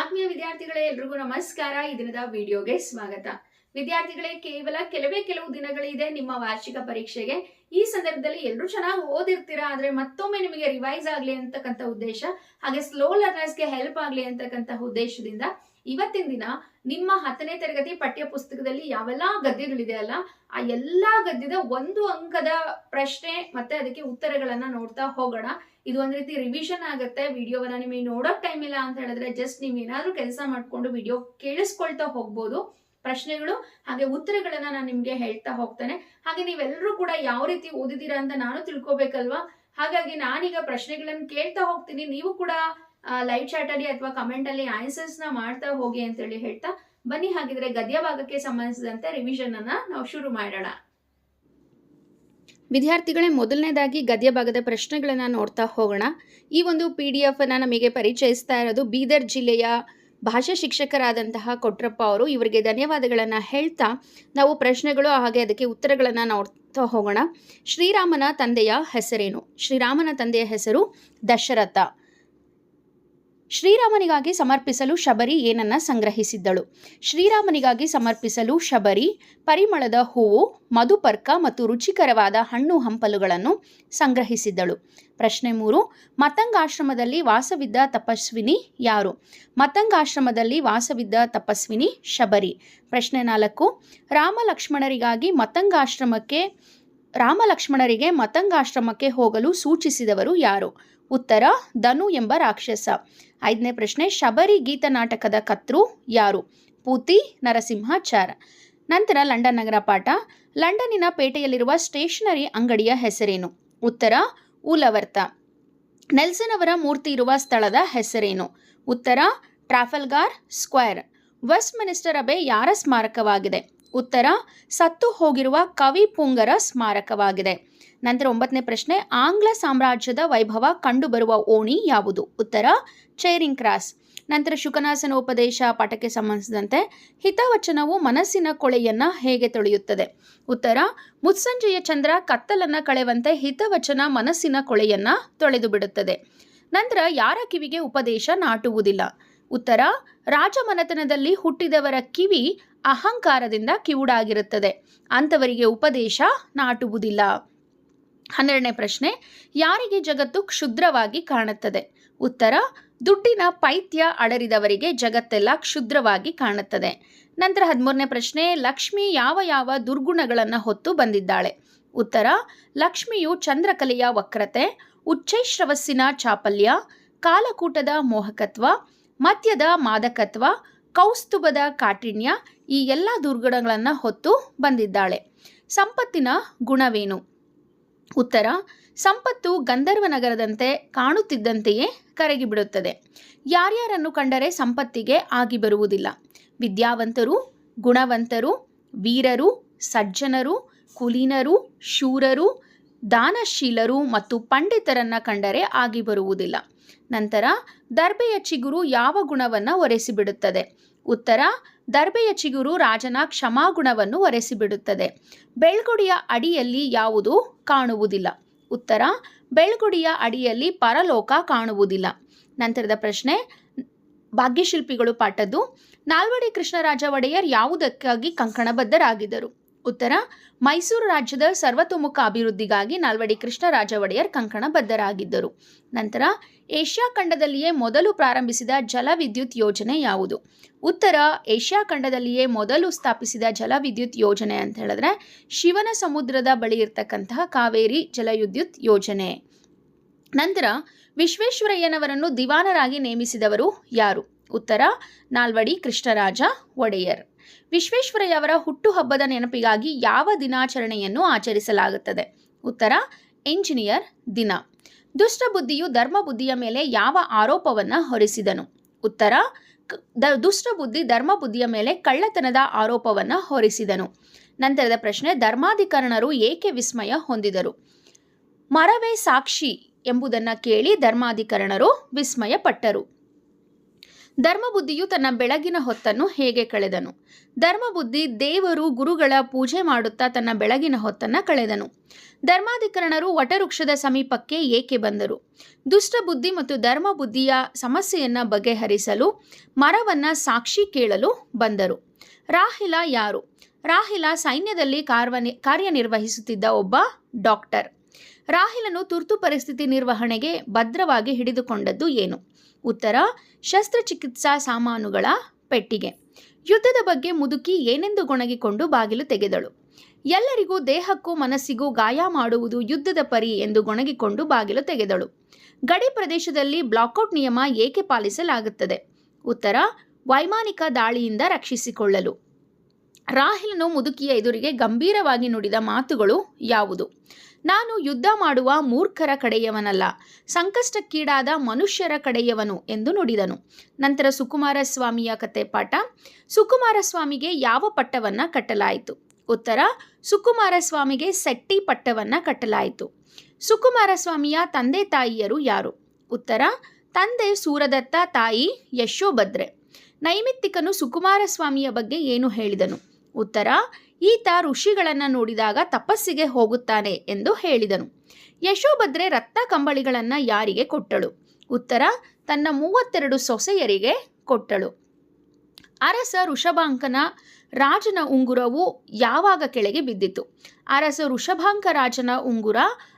ಆತ್ಮೀಯ ವಿದ್ಯಾರ್ಥಿಗಳೇ, ಎಲ್ರಿಗೂ ನಮಸ್ಕಾರ. ಈ ದಿನದ ವಿಡಿಯೋಗೆ ಸ್ವಾಗತ. ವಿದ್ಯಾರ್ಥಿಗಳೇ, ಕೇವಲ ಕೆಲವೇ ಕೆಲವು ದಿನಗಳಿದೆ ನಿಮ್ಮ ವಾರ್ಷಿಕ ಪರೀಕ್ಷೆಗೆ. ಈ ಸಂದರ್ಭದಲ್ಲಿ ಎಲ್ಲರೂ ಚೆನ್ನಾಗಿ ಓದಿರ್ತೀರಾ? ಆದ್ರೆ ಮತ್ತೊಮ್ಮೆ ನಿಮಗೆ ರಿವೈಸ್ ಆಗ್ಲಿ ಅಂತಕ್ಕಂಥ ಉದ್ದೇಶ, ಹಾಗೆ ಸ್ಲೋ ಲರ್ನರ್ಸ್ಗೆ ಹೆಲ್ಪ್ ಆಗ್ಲಿ ಅಂತಕ್ಕಂಥ ಉದ್ದೇಶದಿಂದ ಇವತ್ತಿನ ದಿನ ನಿಮ್ಮ ಹತ್ತನೇ ತರಗತಿ ಪಠ್ಯ ಪುಸ್ತಕದಲ್ಲಿ ಯಾವೆಲ್ಲಾ ಗದ್ಯಗಳಿದೆ ಅಲ್ಲ, ಆ ಎಲ್ಲಾ ಗದ್ಯದ ಒಂದು ಅಂಕದ ಪ್ರಶ್ನೆ ಮತ್ತೆ ಅದಕ್ಕೆ ಉತ್ತರಗಳನ್ನ ನೋಡ್ತಾ ಹೋಗೋಣ. ಇದು ಒಂದ್ ರೀತಿ ರಿವಿಷನ್ ಆಗುತ್ತೆ. ವಿಡಿಯೋವನ್ನ ನಿಮಗೆ ನೋಡೋಕ್ ಟೈಮ್ ಇಲ್ಲ ಅಂತ ಹೇಳಿದ್ರೆ ಜಸ್ಟ್ ನೀವು ಏನಾದ್ರೂ ಕೆಲಸ ಮಾಡ್ಕೊಂಡು ವಿಡಿಯೋ ಕೇಳಿಸ್ಕೊಳ್ತಾ ಹೋಗ್ಬೋದು. ಪ್ರಶ್ನೆಗಳು ಹಾಗೆ ಉತ್ತರಗಳನ್ನ ನಾನು ನಿಮ್ಗೆ ಹೇಳ್ತಾ ಹೋಗ್ತೇನೆ. ಹಾಗೆ ನೀವೆಲ್ಲರೂ ಕೂಡ ಯಾವ ರೀತಿ ಓದಿದೀರಾ ಅಂತ ನಾನು ತಿಳ್ಕೊಬೇಕಲ್ವಾ? ಹಾಗಾಗಿ ನಾನೀಗ ಪ್ರಶ್ನೆಗಳನ್ನು ಕೇಳ್ತಾ ಹೋಗ್ತೀನಿ. ನೀವು ಕೂಡ ಲೈವ್ ಚಾಟ್ ಅಲ್ಲಿ ಅಥವಾ ಕಮೆಂಟ್ ಅಲ್ಲಿ ಆನ್ಸರ್ಸ್ನ ಮಾಡ್ತಾ ಹೋಗಿ ಅಂತ ಹೇಳಿ ಹೇಳ್ತಾ, ಬನ್ನಿ ಹಾಗಿದ್ರೆ ಗದ್ಯ ಭಾಗಕ್ಕೆ ಸಂಬಂಧಿಸಿದಂತೆ ರಿವಿಷನ್ ಅನ್ನ ನಾವು ಶುರು ಮಾಡೋಣ. ವಿದ್ಯಾರ್ಥಿಗಳೇ, ಮೊದಲನೇದಾಗಿ ಗದ್ಯ ಭಾಗದ ಪ್ರಶ್ನೆಗಳನ್ನು ನೋಡ್ತಾ ಹೋಗೋಣ. ಈ ಒಂದು ಪಿ ಡಿ ಎಫ್ ಅನ್ನ ನಮಗೆ ಪರಿಚಯಿಸ್ತಾ ಇರೋದು ಬೀದರ್ ಜಿಲ್ಲೆಯ ಭಾಷಾ ಶಿಕ್ಷಕರಾದಂತಹ ಕೊಟ್ರಪ್ಪ ಅವರು. ಇವರಿಗೆ ಧನ್ಯವಾದಗಳನ್ನು ಹೇಳ್ತಾ, ನಾವು ಪ್ರಶ್ನೆಗಳು ಹಾಗೆ ಅದಕ್ಕೆ ಉತ್ತರಗಳನ್ನು ನೋಡ್ತಾ ಹೋಗೋಣ. ಶ್ರೀರಾಮನ ತಂದೆಯ ಹೆಸರೇನು? ಶ್ರೀರಾಮನ ತಂದೆಯ ಹೆಸರು ದಶರಥ. ಶ್ರೀರಾಮನಿಗಾಗಿ ಸಮರ್ಪಿಸಲು ಶಬರಿ ಏನನ್ನ ಸಂಗ್ರಹಿಸಿದ್ದಳು. ಶ್ರೀರಾಮನಿಗಾಗಿ ಸಮರ್ಪಿಸಲು ಶಬರಿ, ಪರಿಮಳದ ಹೂವು, ಮಧುಪರ್ಕ ಮತ್ತು ರುಚಿಕರವಾದ ಹಣ್ಣು ಹಂಪಲುಗಳನ್ನು ಸಂಗ್ರಹಿಸಿದ್ದಳು. ಪ್ರಶ್ನೆ ಮೂರು, ಮತಂಗಾಶ್ರಮದಲ್ಲಿ ವಾಸವಿದ್ದ ತಪಸ್ವಿನಿ ಯಾರು? ಮತಂಗಾಶ್ರಮದಲ್ಲಿ ವಾಸವಿದ್ದ ತಪಸ್ವಿನಿ ಶಬರಿ. ಪ್ರಶ್ನೆ ನಾಲ್ಕು ರಾಮ ಲಕ್ಷ್ಮಣರಿಗಾಗಿ ಮತಂಗಾಶ್ರಮಕ್ಕೆ ರಾಮ ಲಕ್ಷ್ಮಣರಿಗೆ ಮತಂಗಾಶ್ರಮಕ್ಕೆ ಹೋಗಲು ಸೂಚಿಸಿದವರು ಯಾರು? ಉತ್ತರ, ಧನು ಎಂಬ ರಾಕ್ಷಸ. ಐದನೇ ಪ್ರಶ್ನೆ, ಶಬರಿ ಗೀತ ನಾಟಕದ ಕರ್ತೃ ಯಾರು? ಪೂತಿ, ನರಸಿಂಹಾಚಾರ. ನಂತರ ಲಂಡನ್ ನಗರ ಪಾಠ. ಲಂಡನ್ನಿನ ಪೇಟೆಯಲ್ಲಿರುವ ಸ್ಟೇಷನರಿ ಅಂಗಡಿಯ ಹೆಸರೇನು? ಉತ್ತರ, ಉಲವರ್ತ. ನೆಲ್ಸನ್ ಅವರ ಮೂರ್ತಿ ಇರುವ ಸ್ಥಳದ ಹೆಸರೇನು? ಉತ್ತರ, Trafalgar Square. Westminster Abbey ಯಾರ ಸ್ಮಾರಕವಾಗಿದೆ? ಉತ್ತರ, ಸತ್ತು ಹೋಗಿರುವ ಕವಿ ಪುಂಗರ ಸ್ಮಾರಕವಾಗಿದೆ. ನಂತರ ಒಂಬತ್ತನೇ ಪ್ರಶ್ನೆ, ಆಂಗ್ಲ ಸಾಮ್ರಾಜ್ಯದ ವೈಭವ ಕಂಡುಬರುವ ಓಣಿ ಯಾವುದು? ಉತ್ತರ ಚೇರಿಂಗ್ ಕ್ರಾಸ್ ನಂತರ ಶುಕನಾಸನ ಉಪದೇಶ ಪಾಠಕ್ಕೆ ಸಂಬಂಧಿಸಿದಂತೆ ಹಿತವಚನವು ಮನಸ್ಸಿನ ಕೊಳೆಯನ್ನು ಹೇಗೆ ತೊಳೆಯುತ್ತದೆ? ಉತ್ತರ, ಮುತ್ಸಂಜೆಯ ಚಂದ್ರ ಕತ್ತಲನ್ನ ಕಳೆವಂತೆ ಹಿತವಚನ ಮನಸ್ಸಿನ ಕೊಳೆಯನ್ನು ತೊಳೆದು ಬಿಡುತ್ತದೆ ನಂತರ ಯಾರ ಕಿವಿಗೆ ಉಪದೇಶ ನಾಟುವುದಿಲ್ಲ? ಉತ್ತರ, ರಾಜಮನೆತನದಲ್ಲಿ ಹುಟ್ಟಿದವರ ಕಿವಿ ಅಹಂಕಾರದಿಂದ ಕಿವುಡಾಗಿರುತ್ತದೆ. ಅಂಥವರಿಗೆ ಉಪದೇಶ ನಾಟುವುದಿಲ್ಲ. ಹನ್ನೆರಡನೇ ಪ್ರಶ್ನೆ, ಯಾರಿಗೆ ಜಗತ್ತು ಕ್ಷುದ್ರವಾಗಿ ಕಾಣುತ್ತದೆ? ಉತ್ತರ, ದುಡ್ಡಿನ ಪೈತ್ಯ ಅಡರಿದವರಿಗೆ ಜಗತ್ತೆಲ್ಲ ಕ್ಷುದ್ರವಾಗಿ ಕಾಣುತ್ತದೆ. ನಂತರ ಹದಿಮೂರನೇ ಪ್ರಶ್ನೆ, ಲಕ್ಷ್ಮಿ ಯಾವ ಯಾವ ದುರ್ಗುಣಗಳನ್ನು ಹೊತ್ತು ಬಂದಿದ್ದಾಳೆ? ಉತ್ತರ, ಲಕ್ಷ್ಮಿಯು ಚಂದ್ರಕಲೆಯ ವಕ್ರತೆ, ಉಚ್ಚೈಶ್ರವಸ್ಸಿನ ಚಾಪಲ್ಯ, ಕಾಲಕೂಟದ ಮೋಹಕತ್ವ ಮದ್ಯದ ಮಾದಕತ್ವ, ಕೌಸ್ತುಭದ ಕಾಠಿಣ್ಯ ಈ ಎಲ್ಲ ದುರ್ಗುಣಗಳನ್ನು ಹೊತ್ತು ಬಂದಿದ್ದಾಳೆ. ಸಂಪತ್ತಿನ ಗುಣವೇನು? ಉತ್ತರ, ಸಂಪತ್ತು ಗಂಧರ್ವ ನಗರದಂತೆ ಕಾಣುತ್ತಿದ್ದಂತೆಯೇ ಕರಗಿಬಿಡುತ್ತದೆ. ಯಾರ್ಯಾರನ್ನು ಕಂಡರೆ ಸಂಪತ್ತಿಗೆ ಆಗಿ ಬರುವುದಿಲ್ಲ. ವಿದ್ಯಾವಂತರು, ಗುಣವಂತರು, ವೀರರು, ಸಜ್ಜನರು, ಕುಲೀನರು, ಶೂರರು ದಾನಶೀಲರು ಮತ್ತು ಪಂಡಿತರನ್ನ ಕಂಡರೆ ಆಗಿ ಬರುವುದಿಲ್ಲ. ನಂತರ ದರ್ಬೆಯ ಚಿಗುರು ಯಾವ ಗುಣವನ್ನು ಒರೆಸಿಬಿಡುತ್ತದೆ? ಉತ್ತರ ದರ್ಬೆಯ ಚಿಗುರು ರಾಜನ ಕ್ಷಮಾಗುಣವನ್ನು ಒರೆಸಿಬಿಡುತ್ತದೆ. ಬೆಳ್ಗುಡಿಯ ಅಡಿಯಲ್ಲಿ ಯಾವುದು ಕಾಣುವುದಿಲ್ಲ? ಉತ್ತರ, ಬೆಳ್ಗುಡಿಯ ಅಡಿಯಲ್ಲಿ ಪರಲೋಕ ಕಾಣುವುದಿಲ್ಲ. ನಂತರದ ಪ್ರಶ್ನೆ, ಭಾಗ್ಯಶಿಲ್ಪಿಗಳು ಪಾಠದ್ದು, ನಾಲ್ವಡಿ ಕೃಷ್ಣರಾಜ ಒಡೆಯರ್ ಯಾವುದಕ್ಕಾಗಿ ಕಂಕಣಬದ್ಧರಾಗಿದ್ದರು? ಉತ್ತರ, ಮೈಸೂರು ರಾಜ್ಯದ ಸರ್ವತೋಮುಖ ಅಭಿವೃದ್ಧಿಗಾಗಿ ನಾಲ್ವಡಿ ಕೃಷ್ಣರಾಜ ಒಡೆಯರ್ ಕಂಕಣಬದ್ಧರಾಗಿದ್ದರು ನಂತರ, ಏಷ್ಯಾ ಖಂಡದಲ್ಲಿಯೇ ಮೊದಲು ಪ್ರಾರಂಭಿಸಿದ ಜಲವಿದ್ಯುತ್ ಯೋಜನೆ ಯಾವುದು? ಉತ್ತರ, ಏಷ್ಯಾ ಖಂಡದಲ್ಲಿಯೇ ಮೊದಲು ಸ್ಥಾಪಿಸಿದ ಜಲವಿದ್ಯುತ್ ಯೋಜನೆ ಅಂತ ಹೇಳಿದ್ರೆ, ಶಿವನ ಸಮುದ್ರದ ಬಳಿ ಇರತಕ್ಕಂತಹ ಕಾವೇರಿ ಜಲವಿದ್ಯುತ್ ಯೋಜನೆ. ನಂತರ, ವಿಶ್ವೇಶ್ವರಯ್ಯನವರನ್ನು ದಿವಾನರಾಗಿ ನೇಮಿಸಿದವರು ಯಾರು? ಉತ್ತರ, ನಾಲ್ವಡಿ ಕೃಷ್ಣರಾಜ ಒಡೆಯರ್. ವಿಶ್ವೇಶ್ವರಯ್ಯ ಅವರ ಹುಟ್ಟುಹಬ್ಬದ ನೆನಪಿಗಾಗಿ ಯಾವ ದಿನಾಚರಣೆಯನ್ನು ಆಚರಿಸಲಾಗುತ್ತದೆ? ಉತ್ತರ, ಎಂಜಿನಿಯರ್ ದಿನ. ದುಷ್ಟಬುದ್ಧಿಯು ಧರ್ಮಬುದ್ಧಿಯ ಮೇಲೆ ಯಾವ ಆರೋಪವನ್ನು ಹೊರಿಸಿದನು? ಉತ್ತರ ದುಷ್ಟಬುದ್ಧಿ ಧರ್ಮಬುದ್ಧಿಯ ಮೇಲೆ ಕಳ್ಳತನದ ಆರೋಪವನ್ನು ಹೊರಿಸಿದನು. ನಂತರದ ಪ್ರಶ್ನೆ, ಧರ್ಮಾಧಿಕರಣರು ಏಕೆ ವಿಸ್ಮಯ ಹೊಂದಿದರು? ಮರವೇ ಸಾಕ್ಷಿ ಎಂಬುದನ್ನು ಕೇಳಿ ಧರ್ಮಾಧಿಕರಣರು ವಿಸ್ಮಯ ಪಟ್ಟರು ಧರ್ಮಬುದ್ಧಿಯು ತನ್ನ ಬೆಳಗಿನ ಹೊತ್ತನ್ನು ಹೇಗೆ ಕಳೆದನು? ಧರ್ಮಬುದ್ಧಿ ದೇವರು ಗುರುಗಳ ಪೂಜೆ ಮಾಡುತ್ತಾ ತನ್ನ ಬೆಳಗಿನ ಹೊತ್ತನ್ನು ಕಳೆದನು. ಧರ್ಮಾಧಿಕರಣರು ವಟವೃಕ್ಷದ ಸಮೀಪಕ್ಕೆ ಏಕೆ ಬಂದರು? ದುಷ್ಟ ಬುದ್ಧಿ ಮತ್ತು ಧರ್ಮಬುದ್ಧಿಯ ಸಮಸ್ಯೆಯನ್ನು ಬಗೆಹರಿಸಲು, ಮರವನ್ನು ಸಾಕ್ಷಿ ಕೇಳಲು ಬಂದರು. ರಾಹಿಲ ಯಾರು? ರಾಹಿಲ ಸೈನ್ಯದಲ್ಲಿ ಕಾರ್ಯನಿರ್ವಹಿಸುತ್ತಿದ್ದ ಒಬ್ಬ ಡಾಕ್ಟರ್. ರಾಹಿಲನು ತುರ್ತು ಪರಿಸ್ಥಿತಿ ನಿರ್ವಹಣೆಗೆ ಭದ್ರವಾಗಿ ಹಿಡಿದುಕೊಂಡದ್ದು ಏನು? ಉತ್ತರ, ಶಸ್ತ್ರಚಿಕಿತ್ಸಾ ಸಾಮಾನುಗಳ ಪೆಟ್ಟಿಗೆ. ಯುದ್ಧದ ಬಗ್ಗೆ ಮುದುಕಿ ಏನೆಂದು ಗೊಣಗಿಕೊಂಡು ಬಾಗಿಲು ತೆಗೆದಳು. ಎಲ್ಲರಿಗೂ ದೇಹಕ್ಕೂ ಮನಸ್ಸಿಗೂ ಗಾಯ ಮಾಡುವುದು ಯುದ್ಧದ ಪರಿ ಎಂದು ಗೊಣಗಿಕೊಂಡು ಬಾಗಿಲು ತೆಗೆದಳು. ಗಡಿ ಪ್ರದೇಶದಲ್ಲಿ ಬ್ಲಾಕೌಟ್ ನಿಯಮ ಏಕೆ ಪಾಲಿಸಲಾಗುತ್ತದೆ? ಉತ್ತರ, ವೈಮಾನಿಕ ದಾಳಿಯಿಂದ ರಕ್ಷಿಸಿಕೊಳ್ಳಲು. ರಾಹಿಲನು ಮುದುಕಿಯ ಎದುರಿಗೆ ಗಂಭೀರವಾಗಿ ನುಡಿದ ಮಾತುಗಳು ಯಾವುದು? ನಾನು ಯುದ್ಧ ಮಾಡುವ ಮೂರ್ಖರ ಕಡೆಯವನಲ್ಲ, ಸಂಕಷ್ಟಕ್ಕೀಡಾದ ಮನುಷ್ಯರ ಕಡೆಯವನು ಎಂದು ನುಡಿದನು. ನಂತರ ಸುಕುಮಾರ ಸ್ವಾಮಿಯ ಕತೆ ಪಾಠ. ಸುಕುಮಾರ ಸ್ವಾಮಿಗೆ ಯಾವ ಪಟ್ಟವನ್ನ ಕಟ್ಟಲಾಯಿತು? ಉತ್ತರ ಸುಕುಮಾರ ಸ್ವಾಮಿಗೆ ಸೆಟ್ಟಿ ಪಟ್ಟವನ್ನ ಕಟ್ಟಲಾಯಿತು. ಸುಕುಮಾರ ಸ್ವಾಮಿಯ ತಂದೆ ತಾಯಿಯರು ಯಾರು? ಉತ್ತರ, ತಂದೆ ಸೂರದತ್ತ ತಾಯಿ ಯಶೋಭದ್ರೆ. ನೈಮಿತ್ತಿಕನು ಸುಕುಮಾರ ಸ್ವಾಮಿಯ ಬಗ್ಗೆ ಏನು ಹೇಳಿದನು? ಉತ್ತರ, ಈತ ಋಷಿಗಳನ್ನು ನೋಡಿದಾಗ ತಪಸ್ಸಿಗೆ ಹೋಗುತ್ತಾನೆ ಎಂದು ಹೇಳಿದನು. ಯಶೋಭದ್ರೆ ರತ್ನ ಕಂಬಳಿಗಳನ್ನು ಯಾರಿಗೆ ಕೊಟ್ಟಳು? ಉತ್ತರ, ತನ್ನ ಮೂವತ್ತೆರಡು ಸೊಸೆಯರಿಗೆ ಕೊಟ್ಟಳು. ಅರಸ ಋಷಭಾಂಕನ ರಾಜನ ಉಂಗುರವು ಯಾವಾಗ ಕೆಳಗೆ ಬಿದ್ದಿತು? ಅರಸ ಋಷಭಾಂಕ ರಾಜನ ಉಂಗುರ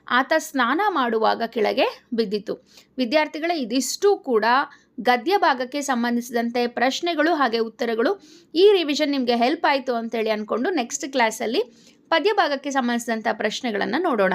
ಆತ ಸ್ನಾನ ಮಾಡುವಾಗ ಕೆಳಗೆ ಬಿದ್ದಿತು. ವಿದ್ಯಾರ್ಥಿಗಳೇ, ಇದಿಷ್ಟು ಕೂಡ ಗದ್ಯ ಭಾಗಕ್ಕೆ ಸಂಬಂಧಿಸಿದಂತೆ ಪ್ರಶ್ನೆಗಳು ಹಾಗೆ ಉತ್ತರಗಳು. ಈ ರಿವಿಷನ್ ನಿಮಗೆ ಹೆಲ್ಪ್ ಆಯಿತು ಅಂತೇಳಿ ಅಂದ್ಕೊಂಡು ನೆಕ್ಸ್ಟ್ ಕ್ಲಾಸಲ್ಲಿ ಪದ್ಯ ಭಾಗಕ್ಕೆ ಸಂಬಂಧಿಸಿದಂಥ ಪ್ರಶ್ನೆಗಳನ್ನು ನೋಡೋಣ.